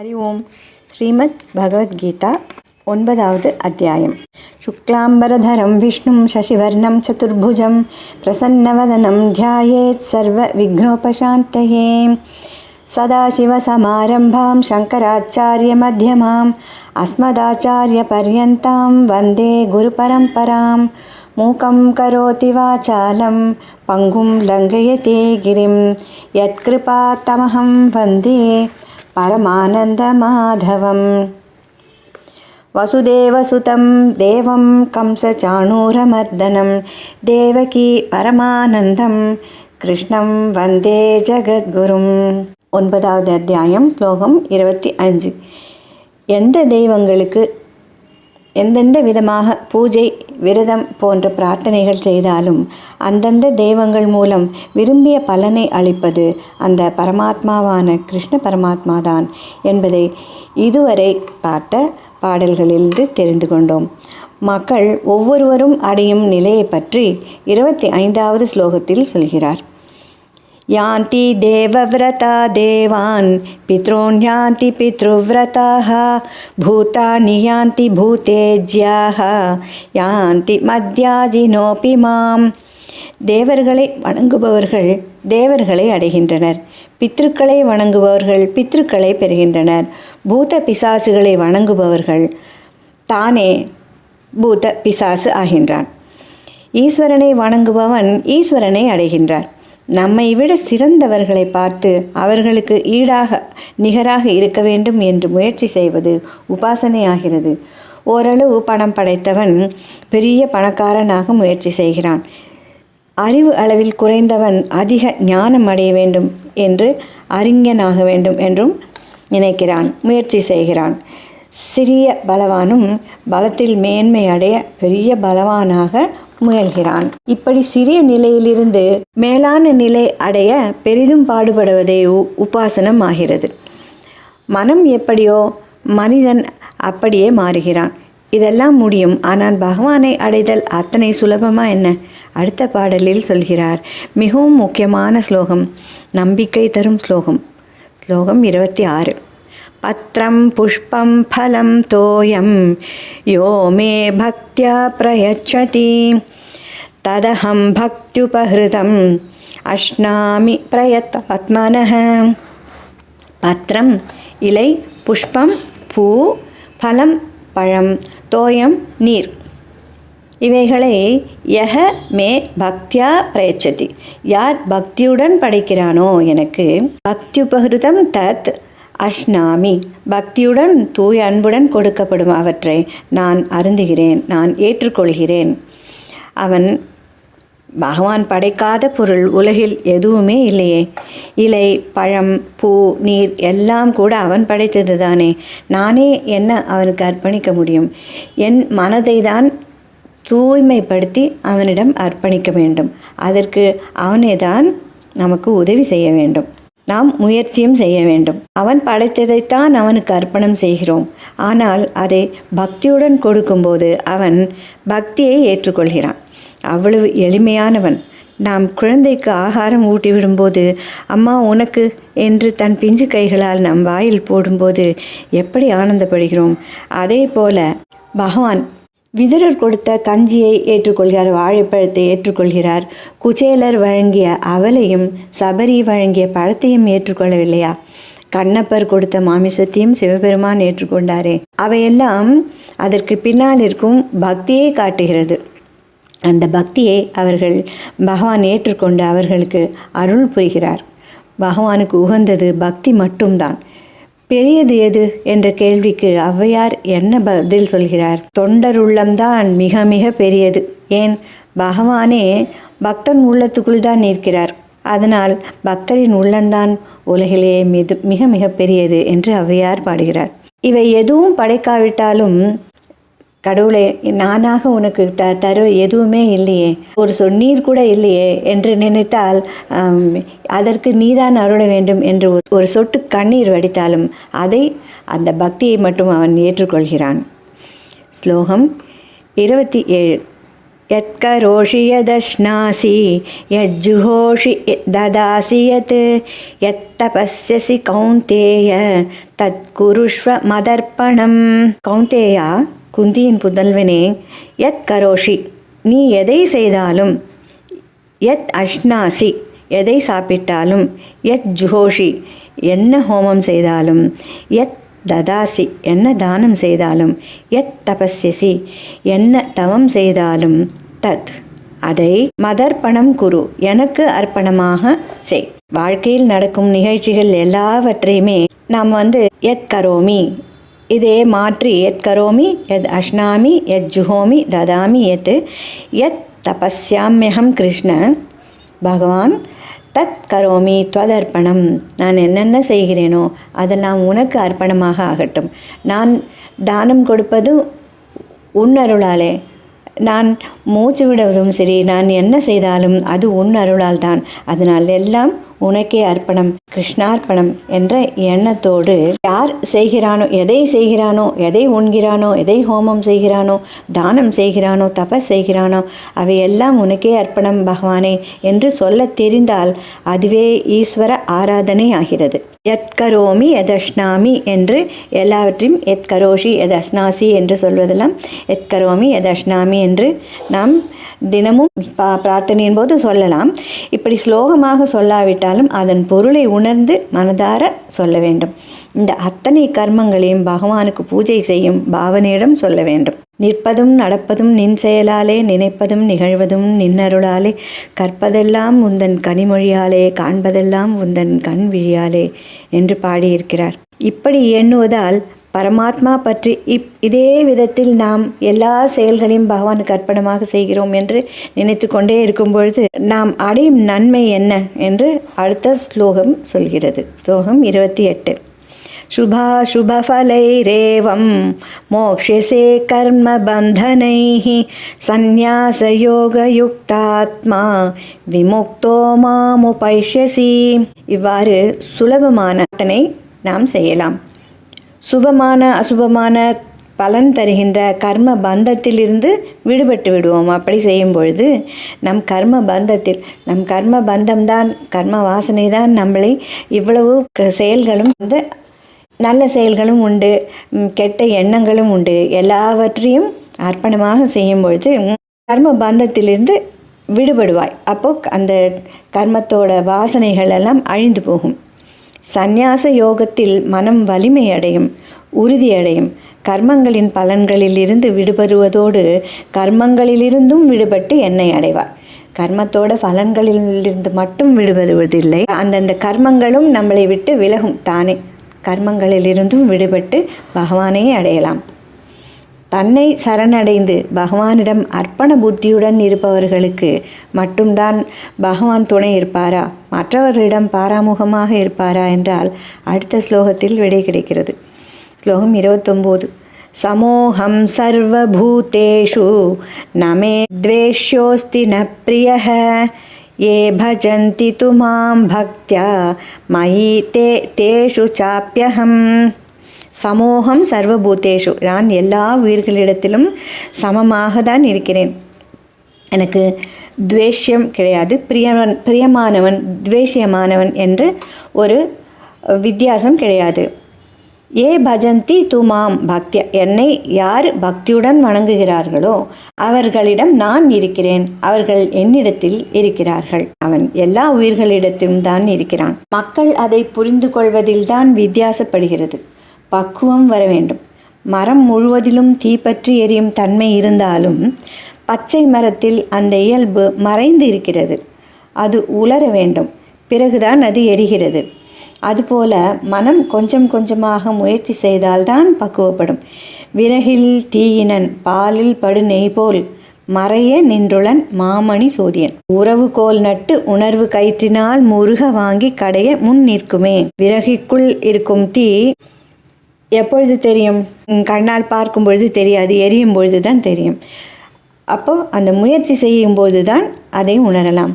ஹரி ஓம் ஸ்ரீமத் பகவத்கீதா ஒன்பதாவது அத்தியாயம் சுக்லாம்பரதரம் விஷ்ணும் சசிவர்ணம் சதுர்புஜம் பிரசன்னவதனம் தியாயேத் சர்வ விக்னோபசாந்தயே சதாசிவசமாரம்பாம் சங்கராச்சாரியமத்தியமாம் அஸ்மதாச்சாரியபர்யந்தாம் வந்தே குருபரம்பராம் மூக்கம் கரோதி வாச்சாலம் பங்கும் லங்கயதே கிரிம் யத்கிருபா தமஹம் வந்தே परमानन्दमाधवम् वसुदेवसुतं देवं कंसचाणूरमर्दनं देवकी परमानन्दं கிருஷ்ணம் வந்தே ஜகத்குரும் ஒன்பதாவது அத்தியாயம் ஸ்லோகம் இருபத்தி அஞ்சு எந்த தெய்வங்களுக்கு எந்தெந்த விதமாக பூஜை விரதம் போன்ற பிரார்த்தனைகள் செய்தாலும் அந்தந்த தெய்வங்கள் மூலம் விரும்பிய பலனை அளிப்பது அந்த பரமாத்மாவான கிருஷ்ண பரமாத்மாதான் என்பதை இதுவரை பார்த்த பாடல்களிலிருந்து தெரிந்து கொண்டோம். மக்கள் ஒவ்வொருவரும் அடையும் நிலையை பற்றி இருபத்தி ஐந்தாவது ஸ்லோகத்தில் சொல்கிறார். யாந்தி தேவவிரதா தேவான் பித்ரோன் யாந்தி பித்ருவிரதாக பூதானி யாந்தி பூதேஜ்யாக யாந்தி மத்யாஜினோபி மாம் தேவர்களை வணங்குபவர்கள் தேவர்களை அடைகின்றனர். பித்ருக்களை வணங்குபவர்கள் பித்ருக்களை பெறுகின்றனர். பூத பிசாசுகளை வணங்குபவர்கள் தானே பூத பிசாசு ஆகின்றான். ஈஸ்வரனை வணங்குபவன் ஈஸ்வரனை அடைகின்றான். நம்மை விட சிறந்தவர்களை பார்த்து அவர்களுக்கு ஈடாக நிகராக இருக்க வேண்டும் என்று முயற்சி செய்வது உபாசனை ஆகிறது ஓரளவு பணம் படைத்தவன் பெரிய பணக்காரனாக முயற்சி செய்கிறான். அறிவு அளவில் குறைந்தவன் அதிக ஞானம் அடைய வேண்டும் என்று அறிஞனாக வேண்டும் என்றும் நினைக்கிறான் முயற்சி செய்கிறான். சிறிய பலவானும் பலத்தில் மேன்மை அடைய பெரிய பலவானாக முயல்கிறான். இப்படி சிறிய நிலையிலிருந்து மேலான நிலை அடைய பெரிதும் பாடுபடுவதே உபாசனம் ஆகிறது மனம் எப்படியோ மனிதன் அப்படியே மாறுகிறான். இதெல்லாம் முடியும். ஆனால் பகவானை அடைதல் அத்தனை சுலபமா என்ன? அடுத்த பாடலில் சொல்கிறார் மிகவும் முக்கியமான ஸ்லோகம் நம்பிக்கை தரும் ஸ்லோகம். ஸ்லோகம் இருபத்தி ஆறு. பத்திரம் புஷ்பம் ஃபலம் தோயம் யோ மே பக்தியா பிரயச்சதி ததஹம் பக்தியுபகிருதம் அஷ்னாமி பிரயத்தாத்மனः பத்திரம் இலை புஷ்பம் பூ பலம் பழம் தோயம் நீர் இவைகளை யக மே பக்தியா பிரயச்சதி யார் பக்தியுடன் படைக்கிறானோ எனக்கு பக்தியுபகிருதம் தத் அஷ்னாமி பக்தியுடன் தூய அன்புடன் கொடுக்கப்படும் அவற்றை நான் அருந்துகிறேன் நான் ஏற்றுக்கொள்கிறேன். அவன் பகவான் படைக்காத பொருள் உலகில் எதுவுமே இல்லையே. இலை பழம் பூ நீர் எல்லாம் கூட அவன் படைத்தது தானே நானே என்ன அவனுக்கு அர்ப்பணிக்க முடியும்? என் மனதை தான் தூய்மைப்படுத்தி அவனிடம் அர்ப்பணிக்க வேண்டும். அதற்கு அவனே தான் நமக்கு உதவி செய்ய வேண்டும். நாம் முயற்சியும் செய்ய வேண்டும். அவன் படைத்ததைத்தான் அவனுக்கு அர்ப்பணம் செய்கிறோம். ஆனால் அதை பக்தியுடன் கொடுக்கும்போது அவன் பக்தியை ஏற்றுக்கொள்கிறான். அவ்வளவு எளிமையானவன். நாம் குழந்தைக்கு ஆகாரம் ஊட்டி விடும்போது அம்மா உனக்கு என்று தன் பிஞ்சு கைகளால் நம் வாயில் போடும்போது எப்படி ஆனந்தப்படுகிறோம். அதே போல பகவான் விதுரர் கொடுத்த கஞ்சியை ஏற்றுக்கொள்கிறார் வாழைப்பழத்தை ஏற்றுக்கொள்கிறார். குச்சேலர் வழங்கிய அவலையும் சபரி வழங்கிய பழத்தையும் ஏற்றுக்கொள்ளவில்லையா? கண்ணப்பர் கொடுத்த மாமிசத்தையும் சிவபெருமான் ஏற்றுக்கொண்டாரே. அவையெல்லாம் அதற்கு பின்னால் இருக்கும் பக்தியை காட்டுகிறது. அந்த பக்தியை அவர்கள் பகவான் ஏற்றுக்கொண்டு அவர்களுக்கு அருள் புரிகிறார். பகவானுக்கு உகந்தது பக்தி மட்டும்தான். பெரியது எது? என்ற கேள்விக்கு ஔவையார் என்ன பதில் சொல்கிறார்? தொண்டர் உள்ளம்தான் மிக மிக பெரியது. ஏன்? பகவானே பக்தன் உள்ளத்துக்குள் தான் நிற்கிறார். அதனால் பக்தரின் உள்ளம்தான் உலகிலே மிது மிக மிக பெரியது என்று ஔவையார் பாடுகிறார். இவை எதுவும் படைக்காவிட்டாலும் கடவுளே நானாக உனக்கு த தர எதுவுமே இல்லையே ஒரு சொன்னீர் கூட இல்லையே என்று நினைத்தால் அதற்கு நீதான் அருள வேண்டும் என்று ஒரு சொட்டு கண்ணீர் வடித்தாலும் அதை அந்த பக்தியை மட்டும் அவன் ஏற்றுக்கொள்கிறான் ஸ்லோகம் இருபத்தி ஏழு यत्करोषि यदश्नासि यज्जुहोषि ददासि यत् यत्तपस्यसि கௌந்தேய தத்குருஷ்வ மதர்ப்பணம் கௌந்தேயா குந்தியின் புதல்வனே யத் கரோஷி நீ எதை செய்தாலும் யத் அஷ்னாசி எதை சாப்பிட்டாலும் யத் ஜுஹோஷி என்ன ஹோமம் செய்தாலும் யத் ததாசி என்ன தானம் செய்தாலும் எத் தபஸ்யசி என்ன தவம் செய்தாலும் தத். அதை மதர்ப்பணம் குரு எனக்கு அர்ப்பணமாக செய். வாழ்க்கையில் நடக்கும் நிகழ்ச்சிகள் எல்லாவற்றையுமே நாம் வந்து எத் கரோமி இதே மாற்றி எத் கரோமி எத் அஷ்னாமி எத் ஜுஹோமி ததாமி எத் எத் தபஸ்யாமியகம் கிருஷ்ண பகவான் தத் கரோமி துவதர்ப்பணம் நான் என்னென்ன செய்கிறேனோ அதெல்லாம் உனக்கு அர்ப்பணமாக ஆகட்டும். நான் தானம் கொடுப்பது உன் அருளாலே. நான் மூச்சு விடுவதும் சரி நான் என்ன செய்தாலும் அது உன் அருளால் தான். அதனால் எல்லாம் உனக்கே அர்ப்பணம் கிருஷ்ணார்ப்பணம் என்ற எண்ணத்தோடு யார் செய்கிறானோ எதை செய்கிறானோ எதை உண்கிறானோ எதை ஹோமம் செய்கிறானோ தானம் செய்கிறானோ தபஸ் செய்கிறானோ அவையெல்லாம் உனக்கே அர்ப்பணம் பகவானே என்று சொல்ல தெரிந்தால் அதுவே ஈஸ்வர ஆராதனை ஆகிறது. எத்கரோமி எதஷ்னாமி என்று எல்லாவற்றையும் எத்கரோஷி எதஸ்னாசி என்று சொல்வதெல்லாம் எத்கரோமி கரோமி என்று நாம் தினமும் பா பிரார்த்தனையின் போது சொல்லலாம். இப்படி ஸ்லோகமாக சொல்லாவிட்டாலும் அதன் பொருளை உணர்ந்து மனதார சொல்ல வேண்டும். இந்த அத்தனை கர்மங்களையும் பகவானுக்கு பூஜை செய்யும் பாவனையிடம் சொல்ல வேண்டும். நிற்பதும் நடப்பதும் நின் செயலாலே நினைப்பதும் நிகழ்வதும் நின்னருளாலே கற்பதெல்லாம் உந்தன் கனிமொழியாலே காண்பதெல்லாம் உந்தன் கண் விழியாலே என்று பாடியிருக்கிறார். இப்படி எண்ணுவதால் பரமாத்மா பற்றி இப் இதே விதத்தில் நாம் எல்லா செயல்களையும் பகவானுக்கு அர்ப்பணமாக செய்கிறோம் என்று நினைத்து கொண்டே இருக்கும் பொழுது நாம் அடையும் நன்மை என்ன என்று அடுத்த ஸ்லோகம் சொல்கிறது. ஸ்லோகம் இருபத்தி எட்டு. சுபா சுபஃபலைரேவம் மோக்ஷசே கர்மபந்தனைः சந்நியாசயோகயுக்தாத்மா விமுக்தோ மாமுபைஷ்யசி. இவ்வாறு சுலபமான நாம் செய்யலாம். சுபமான அசுபமான பலன் தருகின்ற கர்ம பந்தத்திலிருந்து விடுபட்டு விடுவோம். அப்படி செய்யும் பொழுது நம் கர்ம பந்தத்தில் நம் கர்ம பந்தம்தான் கர்ம வாசனை தான் நம்மளை இவ்வளவு க- செயல்களும் வந்து நல்ல செயல்களும் உண்டு கெட்ட எண்ணங்களும் உண்டு. எல்லாவற்றையும் அர்ப்பணமாக செய்யும் பொழுது கர்ம பந்தத்திலிருந்து விடுபடுவாய். அப்போ அந்த கர்மத்தோட வாசனைகள் எல்லாம் அழிந்து போகும். சந்நியாச யோகத்தில் மனம் வலிமை அடையும் உறுதியடையும். கர்மங்களின் பலன்களில் இருந்து விடுபடுவதோடு கர்மங்களிலிருந்தும் விடுபட்டு என்னை அடைவார். கர்மத்தோட பலன்களிலிருந்து மட்டும் விடுபடுவதில்லை அந்தந்த கர்மங்களும் நம்மளை விட்டு விலகும் தானே. கர்மங்களிலிருந்தும் விடுபட்டு பகவானையே அடையலாம். தன்னை சரணடைந்து பகவானிடம் அர்ப்பண புத்தியுடன் இருப்பவர்களுக்கு மட்டும்தான் பகவான் துணை இருப்பாரா? மற்றவர்களிடம் பாராமுகமாக இருப்பாரா என்றால் அடுத்த ஸ்லோகத்தில் விடை கிடைக்கிறது. ஸ்லோகம் இருபத்தொம்போது. சமோகம் சர்வபூதேஷு நமே துவேஷ்யோஸ்தி ந பிரிய ஏ பஜந்தி து மாம் பக்தியா மயி தே தேஷு சாப்பியகம் சமோகம் சர்வபூத்தேஷு நான் எல்லா உயிர்களிடத்திலும் சமமாக தான் இருக்கிறேன். எனக்கு துவேஷ்யம் கிடையாது பிரியவன் பிரியமானவன் துவேஷியமானவன் என்று ஒரு வித்தியாசம் கிடையாது ஏ பஜந்தி துமாம் பக்திய என்னை யார் பக்தியுடன் வணங்குகிறார்களோ அவர்களிடம் நான் இருக்கிறேன் அவர்கள் என்னிடத்தில் இருக்கிறார்கள் அவன் எல்லா உயிர்களிடத்திலும் தான் இருக்கிறான் மக்கள் அதை புரிந்து கொள்வதில்தான் வித்தியாசப்படுகிறது பக்குவம் வர வேண்டும் மரம் முழுவதிலும் தீப்பற்றி எரியும் தன்மை இருந்தாலும் பச்சை மரத்தில் அந்த இயல்பு மறைந்து இருக்கிறது அது உலர வேண்டும். பிறகுதான் அது எரிகிறது. அதுபோல மனம் கொஞ்சம் கொஞ்சமாக முயற்சி செய்தால்தான் பக்குவப்படும். விறகில் தீயினன் பாலில் படு நெய் போல் மறைய நின்றுளன் மாமணி சோதியன். உறவு கோல் நட்டு உணர்வு கயிற்றினால் முருக வாங்கி கடைய முன் நிற்குமே. விறகிற்குள் இருக்கும் தீ எப்பொழுது தெரியும்? உம், கண்ணால் பார்க்கும் பொழுது தெரியாது எரியும் பொழுது தான் தெரியும். அப்போ அந்த முயற்சி செய்யும் தான் அதை உணரலாம்.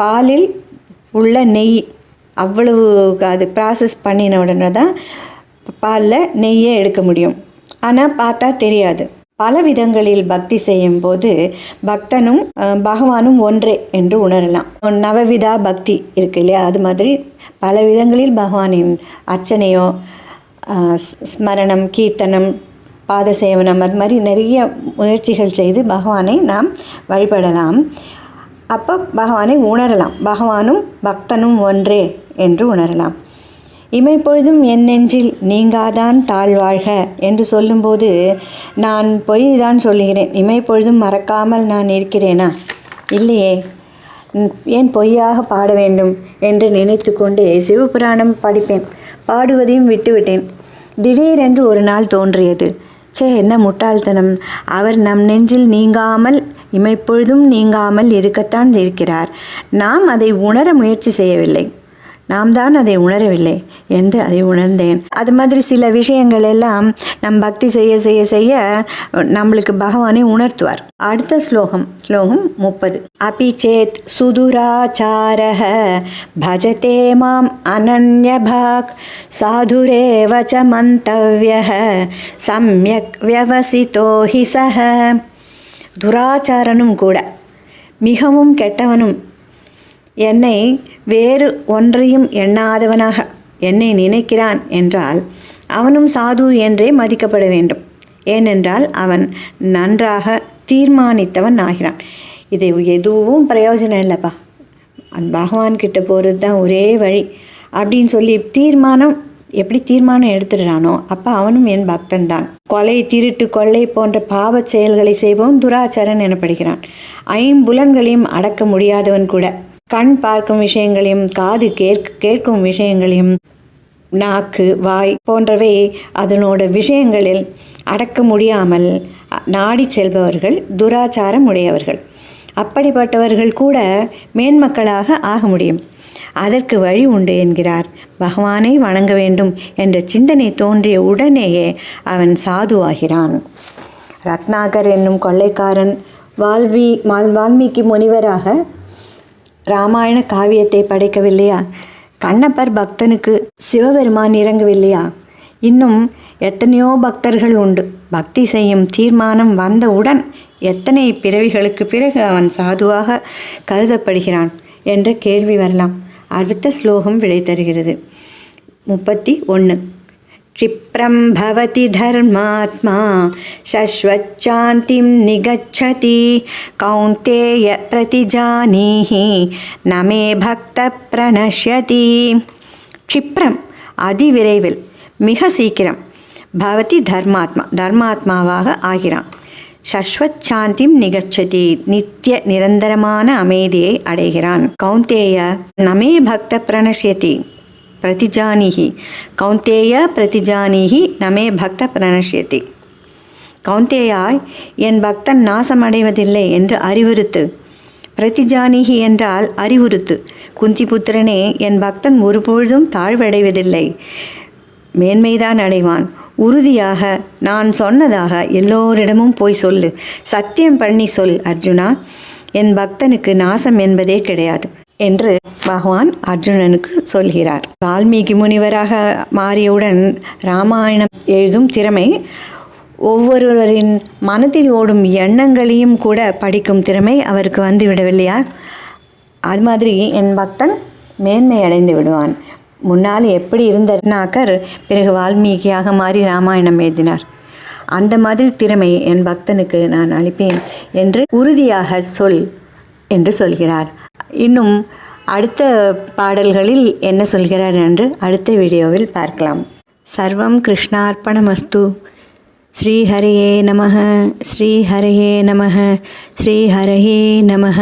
பாலில் உள்ள நெய் அவ்வளவு அது ப்ராசஸ் பண்ணின உடனே தான் பாலில் நெய்யை எடுக்க முடியும். ஆனால் பார்த்தா தெரியாது. பல விதங்களில் பக்தி செய்யும் போது பக்தனும் பகவானும் ஒன்றே என்று உணரலாம். நவவிதா பக்தி இருக்கு இல்லையா? அது மாதிரி பல விதங்களில் பகவானின் அர்ச்சனையோ ஸ்மரணம் கீர்த்தனம் பாத சேவனம் அது மாதிரி நிறைய முயற்சிகள் செய்து பகவானை நாம் வழிபடலாம். அப்போ பகவானை உணரலாம். பகவானும் பக்தனும் ஒன்றே என்று உணரலாம். இமைப்பொழுதும் என் நெஞ்சில் நீங்காதான் தாழ்வாழ்க என்று சொல்லும்போது நான் பொய் தான் சொல்லுகிறேன் இமைப்பொழுதும் மறக்காமல் நான் இருக்கிறேனா? இல்லையே. ஏன் பொய்யாக பாட வேண்டும் என்று நினைத்து கொண்டே சிவபுராணம் படிப்பேன். பாடுவதையும் விட்டுவிட்டேன். திடீரென்று ஒரு நாள் தோன்றியது. ச்சே என்ன முட்டாள்தனம்? அவர் நம் நெஞ்சில் நீங்காமல் இமைப்பொழுதும் நீங்காமல் இருக்கத்தான் இருக்கிறார் நாம் அதை உணர முயற்சி செய்யவில்லை. நாம் தான் அதை உணரவில்லை என்று அதை உணர்ந்தேன். அது மாதிரி சில விஷயங்கள் எல்லாம் நம் பக்தி செய்ய செய்ய செய்ய நம்மளுக்கு பகவானை உணர்த்துவார். அடுத்த ஸ்லோகம் ஸ்லோகம் முப்பது. அபி சேத் சுதுராச்சாரः பஜதே மாம் அனன்யபாக் சாதுரேவ ச மந்தவ்யः சம்யக் வியவசிதோ ஹி துராச்சாரனும் கூட மிகவும் கெட்டவனும் என்னை வேறு ஒன்றையும் எண்ணாதவனாக என்னை நினைக்கிறான் என்றால் அவனும் சாது என்றே மதிக்கப்பட வேண்டும். ஏனென்றால் அவன் நன்றாக தீர்மானித்தவன் ஆகிறான். இது எதுவும் பிரயோஜனம் இல்லைப்பா. அந்த போகிறது தான் ஒரே வழி. அப்படின்னு சொல்லி தீர்மானம் எப்படி தீர்மானம் எடுத்துடுறானோ அப்போ அவனும் என் பக்தன் தான். கொலை திருட்டு கொள்ளை போன்ற பாவச் செயல்களை செய்பவன் துராச்சாரன் எனப்படுகிறான். ஐம்புலன்களையும் அடக்க முடியாதவன் கூட கண் பார்க்கும் விஷயங்களையும் காது கேட்க கேட்கும் விஷயங்களையும் நாக்கு வாய் போன்றவை அதனோட விஷயங்களில் அடக்க முடியாமல் நாடி செல்பவர்கள் துராச்சாரம் உடையவர்கள். அப்படிப்பட்டவர்கள் கூட மேன்மக்களாக ஆக முடியும். அதற்கு வழி உண்டு என்கிறார். பகவானை வணங்க வேண்டும் என்ற சிந்தனை தோன்றிய உடனேயே அவன் சாதுவாகிறான். ரத்னாகர் என்னும் கொள்ளைக்காரன் வால்வி வால்மீகி முனிவராக ராமாயண காவியத்தை படைக்கவில்லையா? கண்ணப்பர் பக்தனுக்கு சிவபெருமான் இறங்கவில்லையா? இன்னும் எத்தனையோ பக்தர்கள் உண்டு. பக்தி செய்யும் தீர்மானம் வந்தவுடன் எத்தனை பிறவிகளுக்கு பிறகு அவன் சாதுவாக கருதப்படுகிறான் என்ற கேள்வி வரலாம். அடுத்த ஸ்லோகம் விடை தருகிறது. முப்பத்தி ஒன்று क्षिप्रं भवति धर्मात्मा शश्वच्चान्तिं निगच्छति कौन्तेय प्रतिजानीहि न मे भक्तप्रणश्यति क्षिप्रम् அதிவிரைவில் மிக சீக்கிரம் பவதி தர்மாத்மா தர்மாத்மாவாக ஆகிறான் சஸ்வத் சாந்திம் நிகச்சதி நித்திய நிரந்தரமான அமைதியை அடைகிறான் கௌந்தேய நமே பக்த பிரணஷ்யதி பிரதிஜானிஹி கௌந்தேய பிரதிஜானிஹி நமே பக்த பிரணஷ்யதி கௌந்தேயாய் என் பக்தன் நாசமடைவதில்லை என்று அறிவுறுத்து. பிரதிஜானிகி என்றால் அறிவுறுத்து. குந்திபுத்திரனே என் பக்தன் ஒருபொழுதும் தாழ்வடைவதில்லை. மேன்மைதான் அடைவான். உறுதியாக நான் சொன்னதாக எல்லோரிடமும் போய் சொல்லு. சத்தியம் பண்ணி சொல் அர்ஜுனா. என் பக்தனுக்கு நாசம் என்பதே கிடையாது. என்று பகவான் அர்ஜுனனுக்கு சொல்கிறார். வால்மீகி முனிவராக மாறியவுடன் ராமாயணம் எழுதும் திறமை ஒவ்வொருவரின் மனதில் ஓடும் எண்ணங்களையும் கூட படிக்கும் திறமை அவருக்கு வந்து விடவில்லையா அது மாதிரி என் பக்தன் மேன்மை அடைந்து விடுவான். முன்னால் எப்படி இருந்த ரத்னாகர் பிறகு வால்மீகியாக மாறி ராமாயணம் எழுதினார். அந்த மாதிரி திறமை என் பக்தனுக்கு நான் அளிப்பேன் என்று உறுதியாக சொல் என்று சொல்கிறார். இன்னும் அடுத்த பாடல்களில் என்ன சொல்கிறார் என்று அடுத்த வீடியோவில் பார்க்கலாம். சர்வம் கிருஷ்ணார்ப்பணமஸ்து. ஸ்ரீஹரையே நமः ஸ்ரீஹரையே நமः ஸ்ரீஹரையே நமः